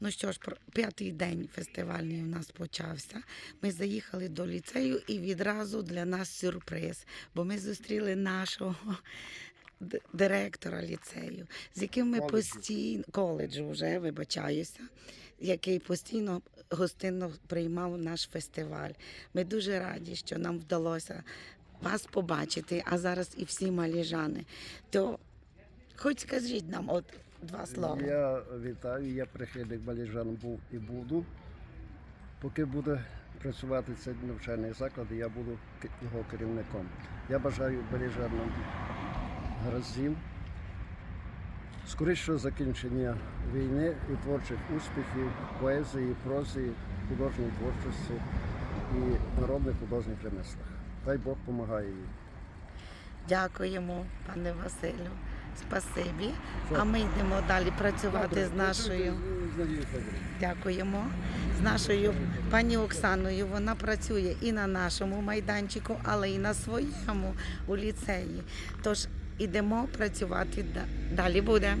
Ну що ж, п'ятий день фестивальний у нас почався. Ми заїхали до ліцею і відразу для нас сюрприз, бо ми зустріли нашого директора ліцею, з яким ми постійно коледжу вже вибачаюся, який постійно гостинно приймав наш фестиваль. Ми дуже раді, що нам вдалося вас побачити, а зараз і всі маліжани. То хоч скажіть нам от два слова. Я вітаю, я прихильник Баліжан був і буду. Поки буде працювати цей навчальний заклад, я буду його керівником. Я бажаю Баліжанам гараздів, скорішого закінчення війни і творчих успіхів, поезії, прозі, художньої творчості і народних художніх ремеслах. Дай Бог допомагає їй. Дякуємо, пане Василю. Спасибі. А ми йдемо далі працювати з нашою. Дякуємо. З нашою пані Оксаною. Вона працює і на нашому майданчику, але і на своєму у ліцеї. Тож ідемо працювати да- далі буде.